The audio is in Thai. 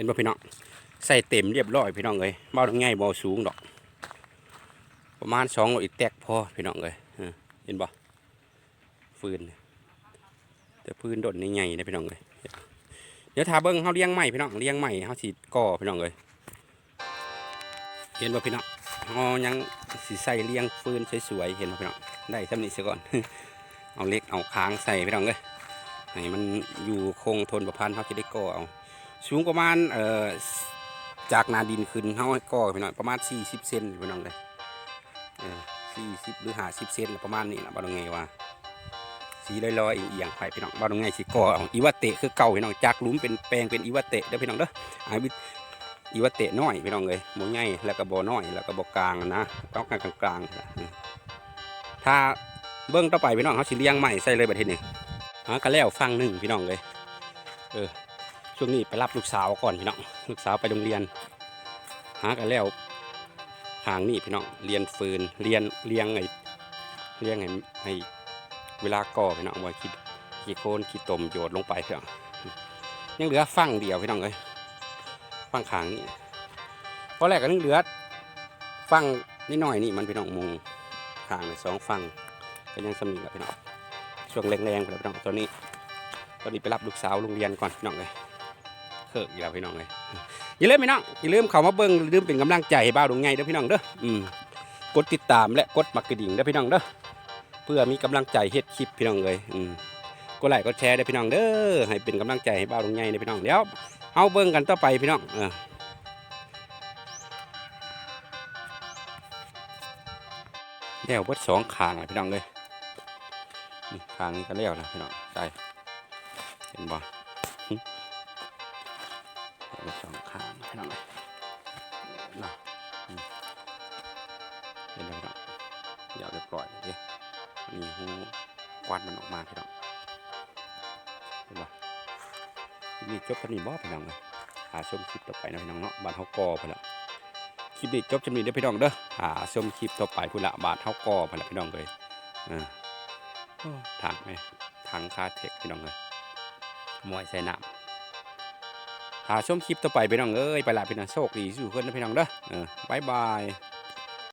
ห็นบ่พี่น้องใส่เต็มเรียบร้อยพี่น้องเลยเบาง่ายเบาสูงดอก ประมาณสองอีกแตกพอพี่น้องเลยเห็นบ่ฟืนแต่พื้นดดใหญ่นะพี่น้องเลยเดี๋ยวทาเบิ้งเขาเลี้ยงใหม่พี่น้องเลี้ยงใหม่เขาสีก่อพี่น้องเลยเห็นบ่พี่น้องเขายังสีใส่เลี้ยงฟืนสวยๆเห็นบ่พี่น้องได้สำนี้เสียก่อน เอาเล็กเอาค้างใส่พี่น้องเลยให้มันอยู่คงทนประพันธ์เขาจะได้ก่อเอา สูงประมาณเอ่อจากนาดินขึ้นเขาให้ก่อพี่น้องประมาณ 40เซนพี่น้องเลยเออ40หรือ50เซนประมาณนี้นะบ่ต้องไงว่าสีลอยๆเอียงๆไปพี่น้องบ้านตรงไงสิก่อเอาอีวาเตะคือเก่าพี่น้องจากหลุมเป็นแปลงเป็นอีวาเตะเด้อพี่น้องเด้ออาวิอีวาเตะน้อยพี่น้องเลยโมใหญ่แล้วก็บ่น้อยแล้วก็บ่กลางนะต้องกลางกลางๆถ้าเบื้องต่อไปพี่น้องเขาสิเลี้ยงใหม่ใส่เลยบัดทีนี้หากระแล้วฟังหนึ่งพี่น้องเลยเออ ช่วงนี้ไปรับลูกสาวก่อนพี่น้องลูกสาวไปโรงเรียน หากระแล้วทางนี่พี่น้องเรียนฟืนเรียนเลี้ยงไงเลี้ยงไงให้เวลาก่อพี่น้องว่าคิดขี้โคนขี้ตมโยดลงไปเถอะยังเหลือฟังเดียวพี่น้องเลยฟังขางนี่เพราะแรกก็นึกเหลือฟังนิดหน่อยนี่มันพี่น้องมุงขางเลยสองฟังก็ยังสมีกับพี่น้องช่วงแรงๆไปแล้วพี่น้องตอนนี้ตอนนี้ไปรับลูกสาวโรงเรียนก่อนพี่น้องเลย เคิกอีกแล้วพี่น้องเลยอย่าลืมพี่น้องอย่าลืมเข้ามาเบิ้งอย่าลืมเป็นกำลังใจให้บ้าวดวงไงเด้อพี่น้องเด้ออืมกดติดตามและกดมักกระดิ่งเด้อพี่น้องเด้อเพื่อมีกำลังใจเฮ็ดคลิปพี่น้องเลยอืมกดไลค์กดแชร์ได้อพี่น้องเด้อให้เป็นกำลังใจให้บ่าวงใหญ่เด้อพี่น้องเดี๋ยวเอาเบิ่งกันต่อไปพี่น้องเออแล้วเบิดสองขางเลยพี่น้องเลยนี่ขางนี้ก็แล้วนะพี่น้องได้เห็นบ่ ลบสองข้างพี่น้องเลยนะอืมเห็นไหมพี่น้องเดี๋ยวเรียบร้อยเลยนี่หูควันมันออกมาพี่น้องเห็นปะคลิปนี้จบกันนี่บ่พี่น้องเลยหาชมคลิปต่อไปนะพี่น้องเนาะบ้านเฮากอพุ่นละคลิปนี้จบจำนี้เด้อพี่น้องเด้อหาชมคลิปต่อไปพุ่นละบ้านเฮากอพุ่นละพี่น้องเลยอ่าโอ้ทางไหมทางคาเทคพี่น้องเลยมวยใส่น้ำ หาชมคลิปต่อไปพี่น้องเอ้ยไปละพี่น้องโชคดีสู่เพื่อนนะพี่น้องเด้อเออบายบาย